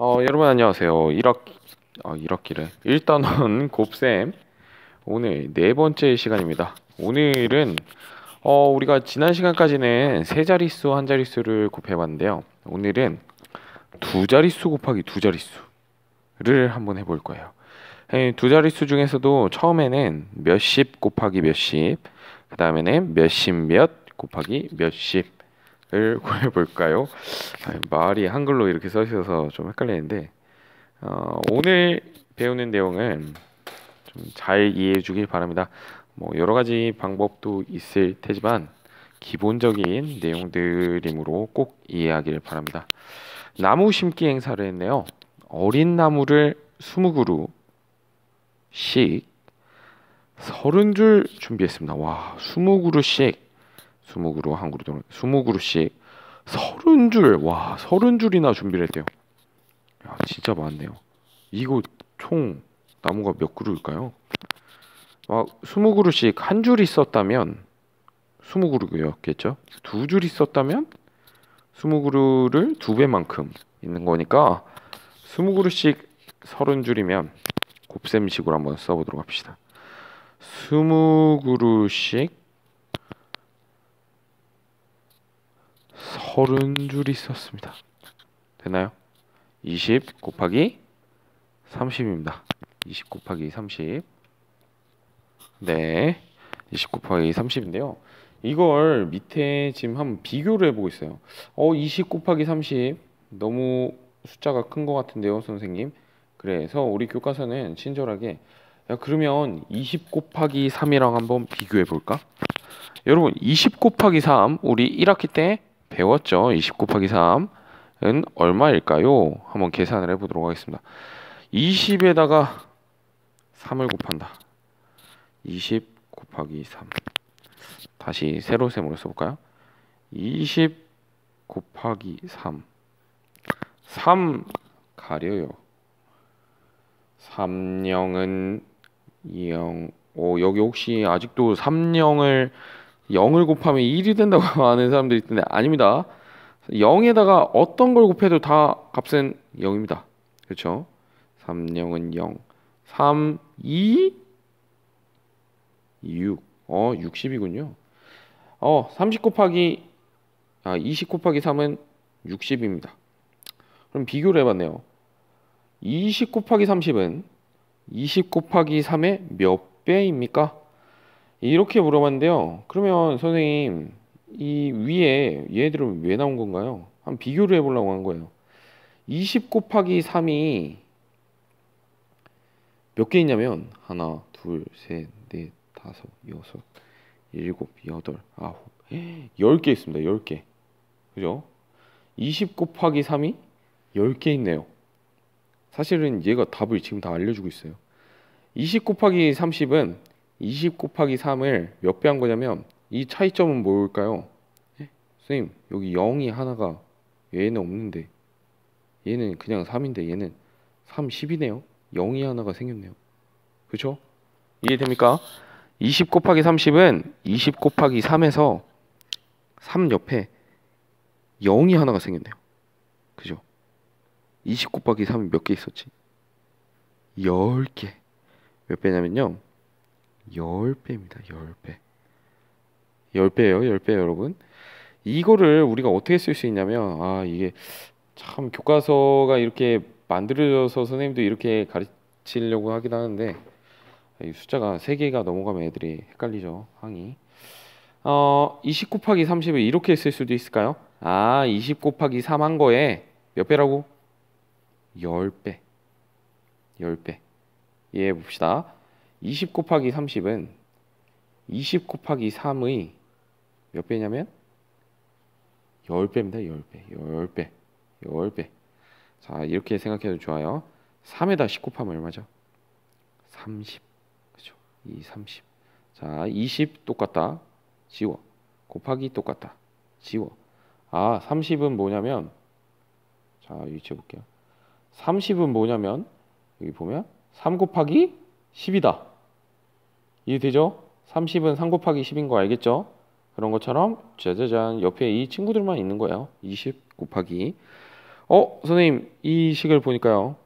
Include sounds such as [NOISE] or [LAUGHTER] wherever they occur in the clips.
어, 여러분 안녕하세요. 1학, 아, 1학기래. 일단은 [LAUGHS] 곱셈. 오늘 네 번째 시간입니다. 오늘은, 어, 우리가 지난 시간까지는 세 자릿수, 한 자릿수를 곱해 봤는데요. 오늘은 두 자릿수 곱하기 두 자릿수를 한번 해볼 거예요. 에, 두 자릿수 중에서도 처음에는 몇십 곱하기 몇십, 그 다음에는 몇십 몇 곱하기 몇십, 을 [LAUGHS] 구해볼까요? 아, 말이 한글로 이렇게 써 있어서 좀 헷갈리는데 어, 오늘 배우는 내용은 좀 잘 이해해 주길 바랍니다. 뭐 여러 가지 방법도 있을 테지만 기본적인 내용들이므로 꼭 이해하기를 바랍니다. 나무 심기 행사를 했네요. 어린 나무를 20그루씩 30줄 준비했습니다. 와, 20그루씩 20그루 한 그루 동 20그루씩 30줄. 와 30줄이나 준비를 했대요. 야 진짜 많네요. 이거 총 나무가 몇 그루일까요? 막 20그루씩 한줄 있었다면 20그루였겠죠? 두줄 있었다면 20그루를 두 배만큼 있는 거니까 20그루씩 30줄이면 곱셈식으로 한번 써보도록 합시다. 20그루씩 서른 줄 있었습니다. 되나요? 20 곱하기 30입니다. 20 곱하기 30. 네. 20 곱하기 30인데요. 이걸 밑에 지금 한번 비교를 해보고 있어요. 어, 20 곱하기 30. 너무 숫자가 큰 것 같은데요, 선생님. 그래서 우리 교과서는 친절하게 야, 그러면 20 곱하기 3이랑 한번 비교해 볼까? 여러분, 20 곱하기 3, 우리 1학기 때 배웠죠. 20 곱하기 3은 얼마일까요? 한번 계산을 해보도록 하겠습니다. 20에다가 3을 곱한다. 20 곱하기 3. 다시 세로셈으로 써볼까요? 20 곱하기 3. 3 가려요. 3영은 0. 오, 여기 혹시 아직도 3영을 0을 곱하면 1이 된다고 [LAUGHS] 하는 사람들이 있는데 아닙니다. 0에다가 어떤 걸 곱해도 다 값은 0입니다. 그렇죠? 3, 0은 0. 3, 2, 6. 어, 60이군요. 어, 30 곱하기 아, 20 곱하기 3은 60입니다. 그럼 비교를 해봤네요. 20 곱하기 30은 20 곱하기 3의 몇 배입니까? 이렇게 물어봤는데요. 그러면 선생님 이 위에 얘들은 왜 나온 건가요? 한 비교를 해보려고 한 거예요. 20 곱하기 3이 몇 개 있냐면 하나, 둘, 셋, 넷, 다섯, 여섯, 일곱, 여덟, 아홉, 열 개 있습니다. 열 개. 그죠? 20 곱하기 3이 10개 있네요. 사실은 얘가 답을 지금 다 알려주고 있어요. 20 곱하기 30은 20 곱하기 3을 몇 배 한 거냐면 이 차이점은 뭘까요? 예? 선생님 여기 0이 하나가 얘는 없는데 얘는 그냥 3인데 얘는 3, 10이네요 0이 하나가 생겼네요 그렇죠? 이해됩니까? 20 곱하기 30은 20 곱하기 3에서 3 옆에 0이 하나가 생겼네요 그죠? 20 곱하기 3이 몇 개 있었지? 10개 몇 배냐면요 10배입니다. 10배. 10배예요. 10배 여러분. 이거를 우리가 어떻게 쓸 수 있냐면 아 이게 참 교과서가 이렇게 만들어져서 선생님도 이렇게 가르치려고 하긴 하는데 이 숫자가 3개가 넘어가면 애들이 헷갈리죠. 항이. 어, 20 곱하기 30을 이렇게 쓸 수도 있을까요? 아, 20 곱하기 3 한 거에 몇 배라고? 10배. 10배. 이해해 봅시다. 20 곱하기 30은 20 곱하기 3의 몇 배냐면 10배입니다. 10배. 10배. 10배. 자, 이렇게 생각해도 좋아요. 3에다 10 곱하면 얼마죠? 30. 그죠? 이 30. 자, 20 똑같다. 지워. 곱하기 똑같다. 지워. 아, 30은 뭐냐면 자, 위치해 볼게요. 30은 뭐냐면 여기 보면 3 곱하기 10이다. 이해되죠? 30은 3 곱하기 10인 거 알겠죠? 그런 것처럼 짜자잔 옆에 이 친구들만 있는 거예요. 20 곱하기 어, 선생님, 이 식을 보니까요.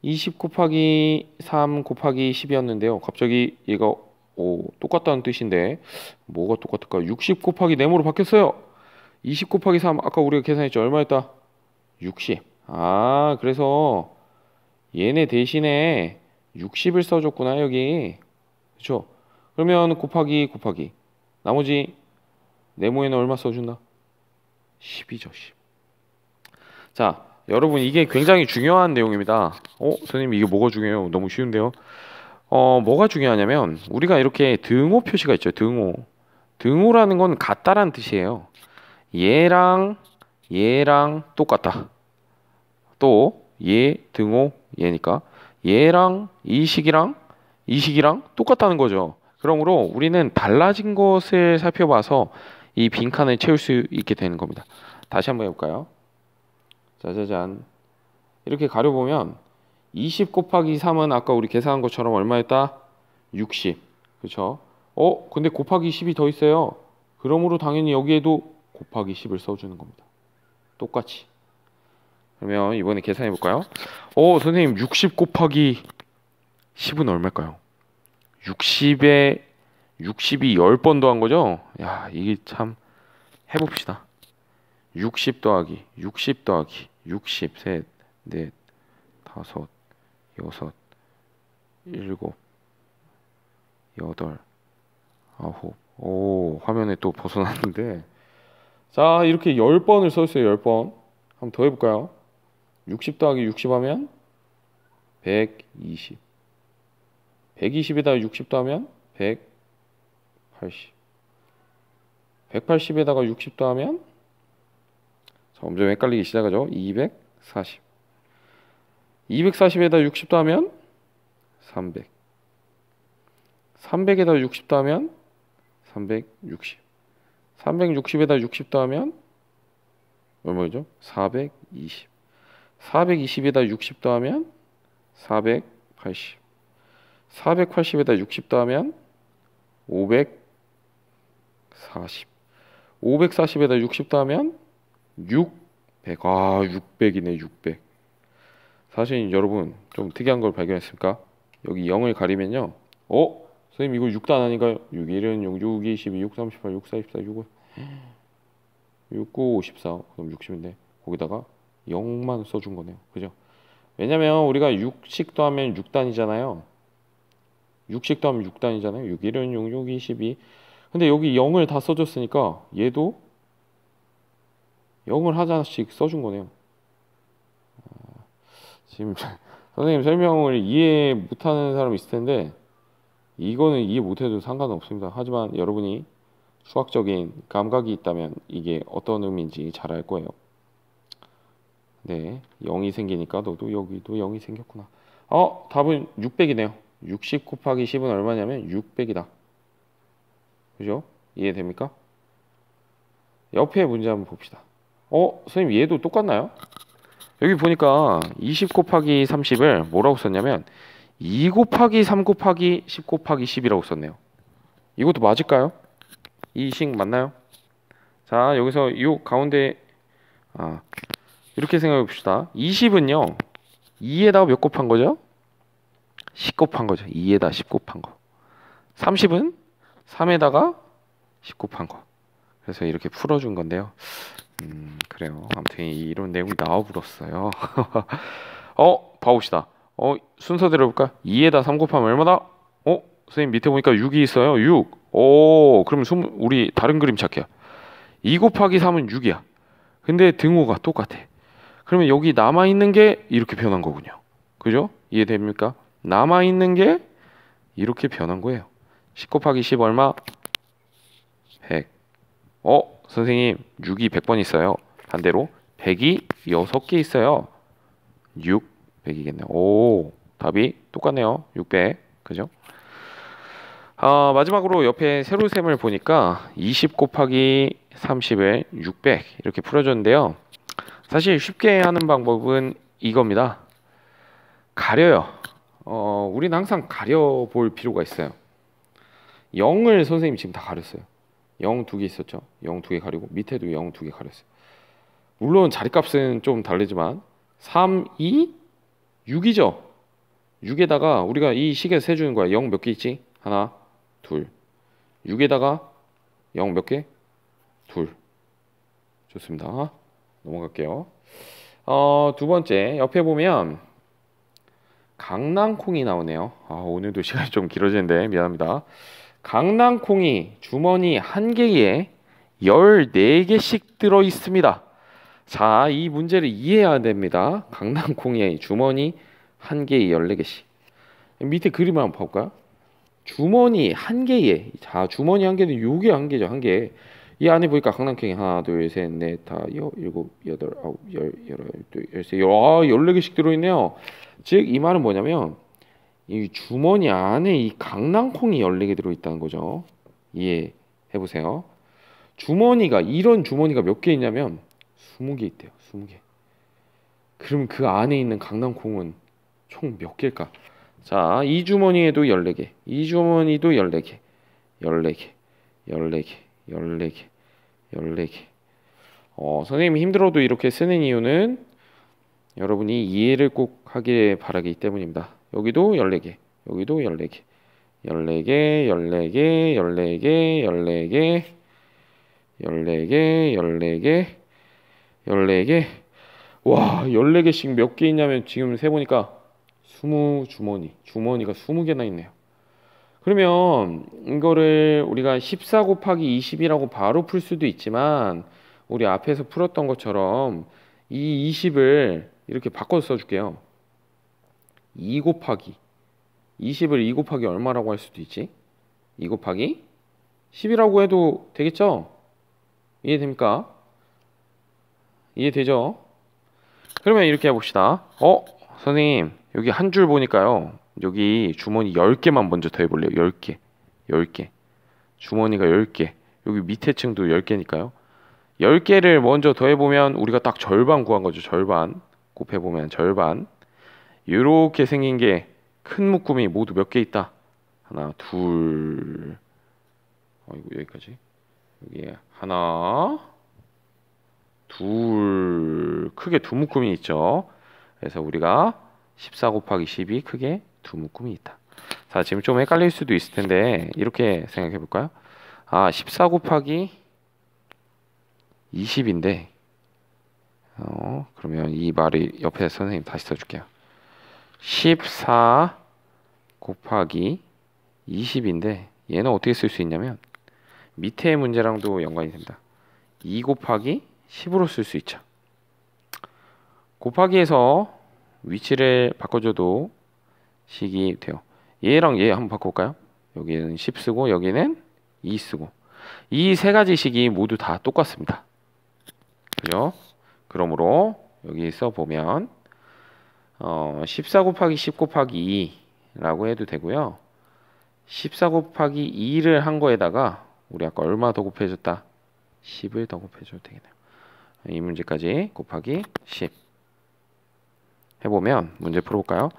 20 곱하기 3 곱하기 10이었는데요. 갑자기 얘가 오, 똑같다는 뜻인데 뭐가 똑같을까? 60 곱하기 네모로 바뀌었어요. 20 곱하기 3 아까 우리가 계산했죠. 얼마였다? 60. 아, 그래서 얘네 대신에 60을 써줬구나 여기. 그렇죠? 그러면 곱하기 곱하기 나머지 네모에는 얼마 써준다? 10이죠 10. 자 여러분 이게 굉장히 중요한 내용입니다. 어 선생님 이게 뭐가 중요해요? 너무 쉬운데요. 어 뭐가 중요하냐면 우리가 이렇게 등호 표시가 있죠 등호. 등호라는 건 같다라는 뜻이에요. 얘랑 얘랑 똑같다. 또 얘 등호 얘니까 얘랑 이 식이랑 이 식이랑 똑같다는 거죠. 그러므로 우리는 달라진 것을 살펴봐서 이 빈칸을 채울 수 있게 되는 겁니다. 다시 한번 해볼까요? 짜자잔. 이렇게 가려보면 20 곱하기 3은 아까 우리 계산한 것처럼 얼마였다? 60. 그렇죠? 어? 근데 곱하기 10이 더 있어요. 그러므로 당연히 여기에도 곱하기 10을 써주는 겁니다. 똑같이. 그러면 이번에 계산해 볼까요? 어, 선생님 60 곱하기 10은 얼마일까요? 60에 60이 10번 더한 거죠? 야, 이게 참 해봅시다. 60 더하기 60 더하기 60 셋, 넷, 다섯, 여섯, 일곱, 여덟, 아홉. 오, 화면에 또 벗어났는데. 자, 이렇게 10번을 써주세요. 10번. 한번 더 해볼까요? 60 더하기 60 하면 120. 120에다가 60 더하면 180. 180에다가 60 더하면 점점 헷갈리기 시작하죠. 240. 240에다 60 더하면 300. 300에다 60 더하면 360. 360에다 60 더하면 얼마죠? 420. 420에다 60 더하면 480. 480에다 60 더하면 540. 540에다 60 더하면 600. 아, 600이네, 600. 사실 여러분 좀 특이한 걸 발견했습니까? 여기 0을 가리면요. 어? 선생님 이거 6단 아닌가요? 6, 1은 6, 6, 22, 6, 38, 6, 4, 24, 6, 6, 9, 54. 그럼 60인데 거기다가 0만 써준 거네요. 그죠? 왜냐면 우리가 6식 더하면 6단이잖아요. 6식 더하면 6단이잖아요. 6, 1은 6, 6, 22. 근데 여기 0을 다 써줬으니까 얘도 0을 하나씩 써준 거네요. 아, 지금 [LAUGHS] 선생님 설명을 이해 못하는 사람 있을 텐데 이거는 이해 못해도 상관은 없습니다. 하지만 여러분이 수학적인 감각이 있다면 이게 어떤 의미인지 잘 알 거예요. 네, 0이 생기니까 너도 여기도 0이 생겼구나. 어, 답은 600이네요. 60 곱하기 10은 얼마냐면 600이다. 그죠? 이해됩니까? 옆에 문제 한번 봅시다. 어, 선생님 얘도 똑같나요? 여기 보니까 20 곱하기 30을 뭐라고 썼냐면 2 곱하기 3 곱하기 10 곱하기 10이라고 썼네요. 이것도 맞을까요? 이식 맞나요? 자, 여기서 이 가운데 아, 이렇게 생각해 봅시다. 20은요. 2에다가 몇 곱한 거죠? 10 곱한 거죠. 2에다 10 곱한 거. 30은 3에다가 10 곱한 거. 그래서 이렇게 풀어준 건데요. 음, 그래요. 아무튼 이런 내용이 나와버렸어요. [LAUGHS] 어, 봐봅시다. 어, 순서대로 볼까? 2에다 3 곱하면 얼마다? 어, 선생님 밑에 보니까 6이 있어요. 6. 오, 그럼 우리 다른 그림 찾기야. 2 곱하기 3은 6이야. 근데 등호가 똑같아. 그러면 여기 남아있는 게 이렇게 변한 거군요. 그죠? 이해됩니까? 남아 있는 게 이렇게 변한 거예요. 10 곱하기 10 얼마? 100. 어? 선생님 6이 100번 있어요. 반대로 100이 6개 있어요. 6, 100이겠네요. 오, 답이 똑같네요. 600. 그죠? 아, 마지막으로 옆에 세로셈을 보니까 20 곱하기 30을 600 이렇게 풀어줬는데요. 사실 쉽게 하는 방법은 이겁니다. 가려요. 어, 우리는 항상 가려볼 필요가 있어요. 0을 선생님 지금 다 가렸어요. 0두개 있었죠. 0두개 가리고 밑에도 0두개 가렸어요. 물론 자리값은 좀 다르지만 3, 2, 6이죠. 6에다가 우리가 이 식에 서 세주는 거야. 0 몇 개 있지? 하나, 둘. 6에다가 0 몇 개? 둘. 좋습니다. 넘어갈게요. 어, 두 번째 옆에 보면 강낭콩이 나오네요. 아, 오늘도 [LAUGHS] 시간이 좀 길어지는데 미안합니다. 강낭콩이 주머니 한 개에 14개씩 들어 있습니다. 자, 이 문제를 이해해야 됩니다. 강낭콩이 주머니 한 개에 14개씩. 밑에 그림을 한번 볼까요? 주머니 한 개에 자, 주머니 한 개는 요게 한 개죠. 한 개. 이 안에 보니까 강낭콩이 하나, 둘, 셋, 넷, 다, 여, 일곱, 여덟, 아홉, 열, 열한, 열둘, 열세, 열, 아, 열네 개씩 들어있네요. 즉, 이 말은 뭐냐면, 이 주머니 안에 이 강낭콩이 열네 개 들어있다는 거죠. 이해해 보세요. 주머니가, 이런 주머니가 몇 개 있냐면, 스무 개 있대요. 스무 개. 그럼 그 안에 있는 강낭콩은 총 몇 개일까? 자, 이 주머니에도 열네 개, 이 주머니도 열네 개, 열네 개, 열네 개. 14개, 14개. 어, 선생님이 힘들어도 이렇게 쓰는 이유는 여러분이 이해를 꼭 하길 바라기 때문입니다. 여기도 14개, 여기도 14개, 14개, 14개, 14개, 14개, 14개, 14개, 14개. 와, 14개씩 몇 개 있냐면 지금 세보니까 20 주머니, 주머니가 20개나 있네요. 그러면 이거를 우리가 14 곱하기 20이라고 바로 풀 수도 있지만 우리 앞에서 풀었던 것처럼 이 20을 이렇게 바꿔서 써줄게요. 2 곱하기 20을 2 곱하기 얼마라고 할 수도 있지? 2 곱하기 10이라고 해도 되겠죠? 이해됩니까? 이해되죠? 그러면 이렇게 해봅시다. 어? 선생님 여기 한 줄 보니까요. 여기 주머니 10개만 먼저 더해 볼래요. 10개. 10개. 주머니가 10개. 여기 밑에 층도 10개니까요. 10개를 먼저 더해 보면 우리가 딱 절반 구한 거죠. 절반. 곱해 보면 절반. 이렇게 생긴 게 큰 묶음이 모두 몇 개 있다. 하나, 둘. 어이구, 여기까지. 여기 하나, 둘. 크게 두 묶음이 있죠. 그래서 우리가 14 곱하기 10이 크게 두 묶음이 있다. 자, 지금 좀 헷갈릴 수도 있을 텐데 이렇게 생각해 볼까요? 아, 14 곱하기 20인데 어, 그러면 이 말이 옆에 선생님 다시 써줄게요. 14 곱하기 20인데 얘는 어떻게 쓸 수 있냐면 밑에 문제랑도 연관이 됩니다. 2 곱하기 10으로 쓸 수 있죠. 곱하기에서 위치를 바꿔줘도 식이 돼요. 얘랑 얘 한번 바꿔볼까요? 여기는 10 쓰고 여기는 2 쓰고 이 세 가지 식이 모두 다 똑같습니다. 그죠? 그러므로 여기 써 보면 어, 14 곱하기 10 곱하기 2라고 해도 되고요. 14 곱하기 2를 한 거에다가 우리 아까 얼마 더 곱해줬다? 10을 더 곱해줘도 되겠네요. 이 문제까지 곱하기 10 해보면 문제 풀어볼까요?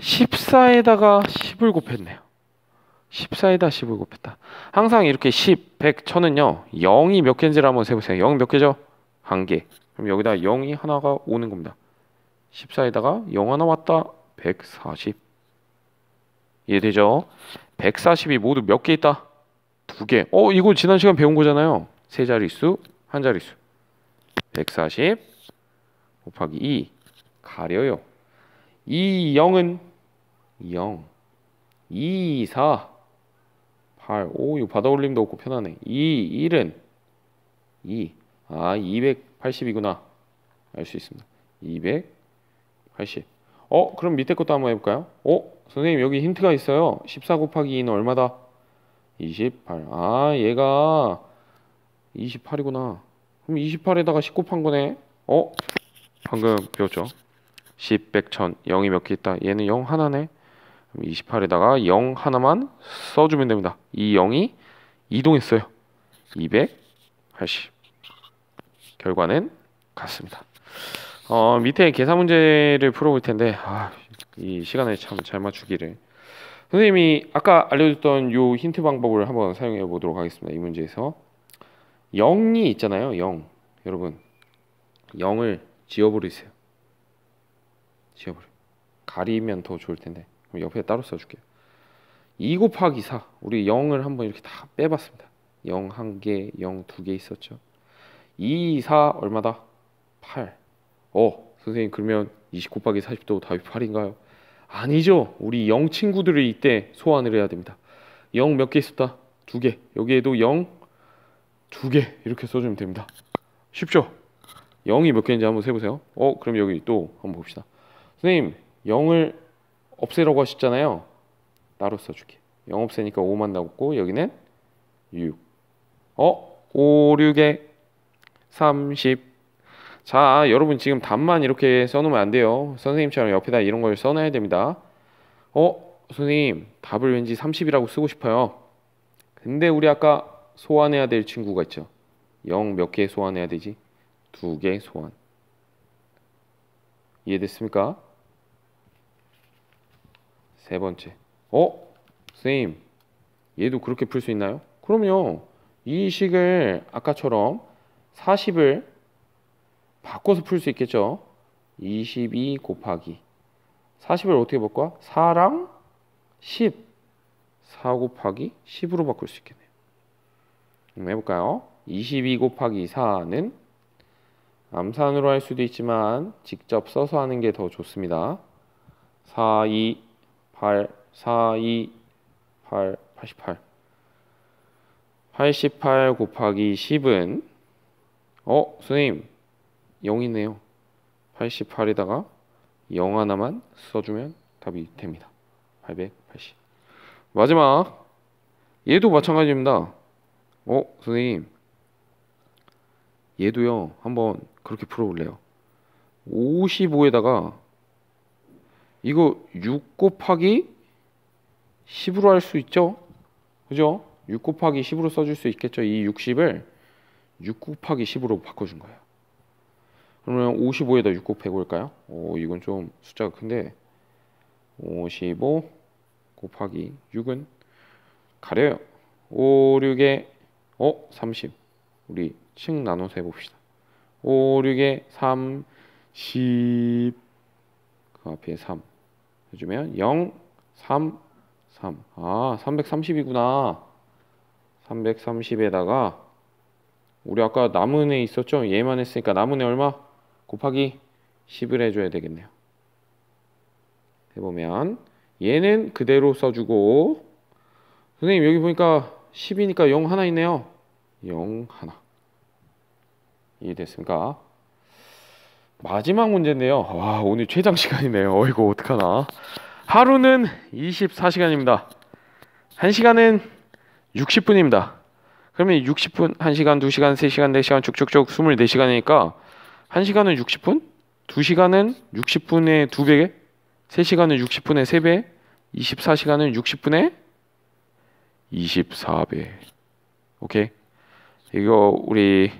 14에다가 10을 곱했네요. 14에다 10을 곱했다. 항상 이렇게 10, 100, 1000은요. 0이 몇 개인지를 한번 세보세요. 0이 몇 개죠? 한 개. 그럼 여기다 0이 하나가 오는 겁니다. 14에다가 0 하나 왔다. 140. 이해되죠? 140이 모두 몇 개 있다? 두 개. 어, 이거 지난 시간 배운 거잖아요. 세 자릿수, 한 자릿수. 140 곱하기 2 가려요. 이 0은 0 2 4 8 5 이거 받아 올림도 없고 편하네 2 1은 2 아 280이구나 알 수 있습니다 280 어? 그럼 밑에 것도 한번 해볼까요? 어? 선생님 여기 힌트가 있어요 14 곱하기 2는 얼마다? 28 아 얘가 28이구나 그럼 28에다가 10 곱한 거네 어? 방금 배웠죠 10, 100, 1000 0이 몇 개 있다. 얘는 0 하나네. 28에다가 0 하나만 써주면 됩니다. 이 0이 이동했어요. 280 결과는 같습니다. 어, 밑에 계산 문제를 풀어볼 텐데 아, 이 시간에 참 잘 맞추기를. 선생님이 아까 알려줬던 요 힌트 방법을 한번 사용해 보도록 하겠습니다. 이 문제에서. 0이 있잖아요. 0 여러분 0을 지워버리세요. 지워버려. 가리면 더 좋을 텐데. 옆에 따로 써줄게요. 2 곱하기 4. 우리 0을 한번 이렇게 다 빼봤습니다. 0한 개, 0두개 있었죠. 2, 4 얼마다? 8. 어, 선생님 그러면 20 곱하기 40도 답이 8인가요? 아니죠. 우리 0 친구들을 이때 소환을 해야 됩니다. 0 몇 개 있었다? 두 개. 여기에도 0두개 이렇게 써주면 됩니다. 쉽죠? 0이 몇 개인지 한번 세보세요. 어, 그럼 여기 또 한번 봅시다. 선생님, 0을 없애라고 하셨잖아요. 따로 써줄게. 0 없애니까 5만 나왔고 여기는 6. 어? 5, 6에 30. 자, 여러분 지금 답만 이렇게 써놓으면 안 돼요. 선생님처럼 옆에다 이런 걸 써놔야 됩니다. 어? 선생님, 답을 왠지 30이라고 쓰고 싶어요. 근데 우리 아까 소환해야 될 친구가 있죠. 0 몇 개 소환해야 되지? 두 개 소환. 이해됐습니까? 세 번째. 어? 선생님, 얘도 그렇게 풀 수 있나요? 그럼요. 이 식을 아까처럼 40을 바꿔서 풀 수 있겠죠. 22 곱하기 40을 어떻게 바꿔? 4랑 10 4 곱하기 10으로 바꿀 수 있겠네요. 해볼까요? 22 곱하기 4는 암산으로 할 수도 있지만 직접 써서 하는 게 더 좋습니다. 4, 2, 8, 4, 2, 8, 88 88 곱하기 10은 어? 선생님 0이네요. 88에다가 0 하나만 써주면 답이 됩니다. 880 마지막 얘도 마찬가지입니다. 어? 선생님 얘도요 한번 그렇게 풀어볼래요. 55에다가 이거 6 곱하기 10으로 할 수 있죠? 그죠? 6 곱하기 10으로 써줄 수 있겠죠? 이 60을 6 곱하기 10으로 바꿔준 거예요. 그러면 55에다 6 곱해 볼까요? 오, 이건 좀 숫자가 큰데 55 곱하기 6은 가려요. 5, 6에 어? 30 우리 층 나눠서 해봅시다. 5, 6에 3, 10 그 앞에 3 해주면 0, 3, 3 아, 330이구나. 330에다가 우리 아까 남은 애 있었죠? 얘만 했으니까 남은 애 얼마? 곱하기 10을 해줘야 되겠네요. 해보면 얘는 그대로 써주고 선생님 여기 보니까 10이니까 0 하나 있네요. 0 하나. 이해됐습니까? 마지막 문제인데요. 와 오늘 최장 시간이네요. 어이구 어떡하나. 하루는 24시간입니다. 1시간은 60분입니다. 그러면 60분, 1시간, 2시간, 3시간, 4시간 쭉쭉쭉 24시간이니까 1시간은 60분, 2시간은 60분의 2배, 3시간은 60분의 3배, 24시간은 60분의 24배. 오케이? 이거 우리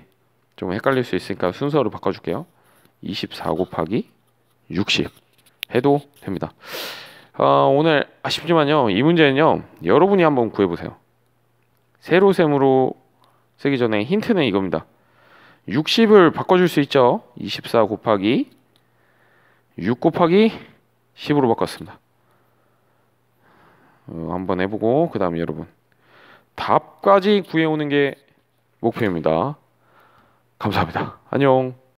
좀 헷갈릴 수 있으니까 순서로 바꿔줄게요. 24 곱하기 60 해도 됩니다. 어, 오늘 아쉽지만요. 이 문제는요. 여러분이 한번 구해보세요. 세로셈으로 쓰기 전에 힌트는 이겁니다. 60을 바꿔줄 수 있죠. 24 곱하기 6 곱하기 10으로 바꿨습니다. 어, 한번 해보고 그 다음에 여러분 답까지 구해오는 게 목표입니다. 감사합니다. 안녕.